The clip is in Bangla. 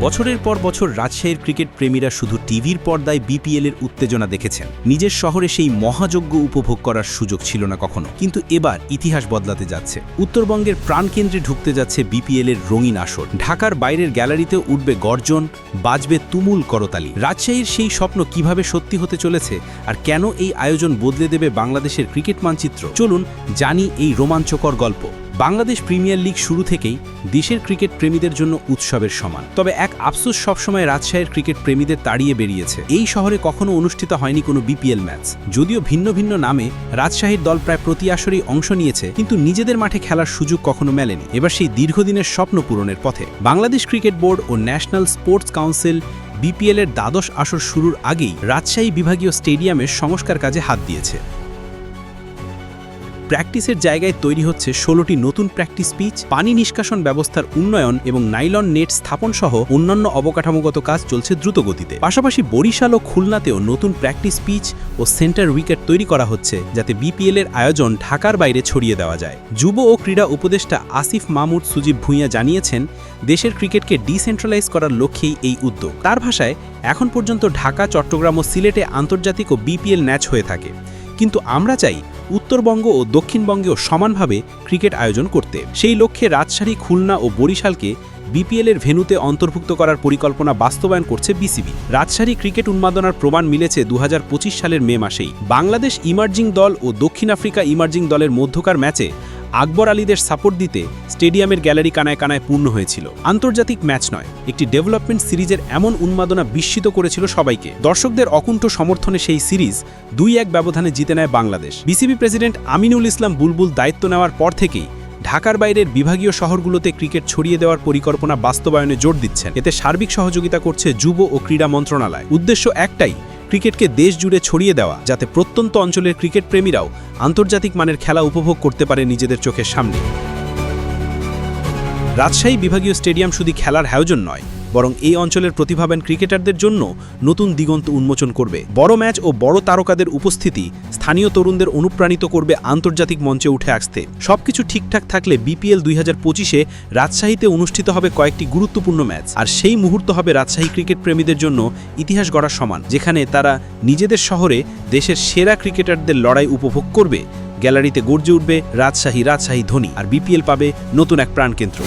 বছরের পর বছর রাজশাহীর ক্রিকেট প্রেমীরা শুধু টিভির পর্দায় বিপিএল এর উত্তেজনা দেখেছেন। নিজের শহরে সেই মহাযজ্ঞ উপভোগ করার সুযোগ ছিল না কখনো। কিন্তু এবার ইতিহাস বদলাতে যাচ্ছে। উত্তরবঙ্গের প্রাণকেন্দ্রে ঢুকতে যাচ্ছে বিপিএল এর রঙিন আসর। ঢাকার বাইরের গ্যালারিতে উঠবে গর্জন, বাজবে তুমুল করতালি। রাজশাহীর সেই স্বপ্ন কীভাবে সত্যি হতে চলেছে আর কেন এই আয়োজন বদলে দেবে বাংলাদেশের ক্রিকেট মানচিত্র? চলুন জানি এই রোমাঞ্চকর গল্প। বাংলাদেশ প্রিমিয়ার লিগ শুরু থেকেই দেশের ক্রিকেট প্রেমীদের জন্য উৎসবের সমান। তবে এক আফসোস সবসময় রাজশাহীর ক্রিকেট প্রেমীদের তাড়িয়ে বেরিয়েছে। এই শহরে কখনো অনুষ্ঠিত হয়নি কোনো বিপিএল ম্যাচ। যদিও ভিন্ন ভিন্ন নামে রাজশাহীর দল প্রায় প্রতি আসরেই অংশ নিয়েছে, কিন্তু নিজেদের মাঠে খেলার সুযোগ কখনো মেলেনি। এবার সেই দীর্ঘদিনের স্বপ্ন পূরণের পথে বাংলাদেশ ক্রিকেট বোর্ড ও ন্যাশনাল স্পোর্টস কাউন্সিল বিপিএল এর দ্বাদশ আসর শুরুর আগেই রাজশাহী বিভাগীয় স্টেডিয়ামের সংস্কার কাজে হাত দিয়েছে। প্র্যাকটিসের জায়গায় তৈরি হচ্ছে ষোলোটি নতুন প্র্যাকটিস পিচ, পানি নিষ্কাশন ব্যবস্থার উন্নয়ন এবং নাইলন নেট স্থাপন সহ অন্যান্য অবকাঠামোগত কাজ চলছে দ্রুত গতিতে পাশাপাশি বরিশাল ও খুলনাতেও নতুন প্র্যাকটিস পিচ ও সেন্টার উইকেট তৈরি করা হচ্ছে, যাতে বিপিএল এর আয়োজন ঢাকার বাইরে ছড়িয়ে দেওয়া যায়। যুব ও ক্রীড়া উপদেষ্টা আসিফ মাহমুদ সুজিব ভূঁইয়া জানিয়েছেন, দেশের ক্রিকেটকে ডিসেন্ট্রালাইজ করার লক্ষ্যেই এই উদ্যোগ। তার ভাষায়, এখন পর্যন্ত ঢাকা, চট্টগ্রাম ও সিলেটে আন্তর্জাতিক ও বিপিএল ম্যাচ হয়ে থাকে। কিন্তু আমরা চাই উত্তরবঙ্গ ও দক্ষিণবঙ্গেও সমানভাবে ক্রিকেট আয়োজন করতে। সেই লক্ষ্যে রাজশাহী, খুলনা ও বরিশালকে বিপিএল এর ভেনুতে অন্তর্ভুক্ত করার পরিকল্পনা বাস্তবায়ন করছে বিসিবি। রাজশাহী ক্রিকেট উন্মাদনার প্রমাণ মিলেছে দু হাজার পঁচিশ সালের মে মাসেই। বাংলাদেশ ইমার্জিং দল ও দক্ষিণ আফ্রিকা ইমার্জিং দলের মধ্যকার ম্যাচে আকবর আলীদের সাপোর্ট দিতে স্টেডিয়ামের গ্যালারি কানায় কানায় পূর্ণ হয়েছিল। আন্তর্জাতিক ম্যাচ নয়, একটি ডেভেলপমেন্ট সিরিজের এমন উন্মাদনা বিস্মিত করেছিল সবাইকে। দর্শকদের অকুণ্ঠ সমর্থনে সেই সিরিজ দুই এক ব্যবধানে জিতে নেয় বাংলাদেশ। বিসিবি প্রেসিডেন্ট আমিনুল ইসলাম বুলবুল দায়িত্ব নেওয়ার পর থেকেই ঢাকার বাইরের বিভাগীয় শহরগুলোতে ক্রিকেট ছড়িয়ে দেওয়ার পরিকল্পনা বাস্তবায়নে জোর দিচ্ছেন। এতে সার্বিক সহযোগিতা করছে যুব ও ক্রীড়া মন্ত্রণালয়। উদ্দেশ্য একটাই ক্রিকেটকে দেশ জুড়ে ছড়িয়ে দেওয়া, যাতে প্রত্যন্ত অঞ্চলের ক্রিকেট প্রেমীরাও আন্তর্জাতিক মানের খেলা উপভোগ করতে পারে নিজেদের চোখের সামনে। রাজশাহী বিভাগীয় স্টেডিয়াম শুধু খেলার আয়োজন নয় বরং এই অঞ্চলের প্রতিভাবান ক্রিকেটারদের জন্য নতুন দিগন্ত উন্মোচন করবে। বড় ম্যাচ ও বড় তারকাদের উপস্থিতি স্থানীয় তরুণদের অনুপ্রাণিত করবে আন্তর্জাতিক মঞ্চে উঠে আসতে। সবকিছু ঠিকঠাক থাকলে বিপিএল দুই হাজার পঁচিশে রাজশাহীতে অনুষ্ঠিত হবে কয়েকটি গুরুত্বপূর্ণ ম্যাচ। আর সেই মুহূর্ত হবে রাজশাহী ক্রিকেট প্রেমীদের জন্য ইতিহাস গড়ার সমান, যেখানে তারা নিজেদের শহরে দেশের সেরা ক্রিকেটারদের লড়াই উপভোগ করবে। গ্যালারিতে গর্জে উঠবে রাজশাহী রাজশাহী ধোনি আর বিপিএল পাবে নতুন এক প্রাণকেন্দ্র।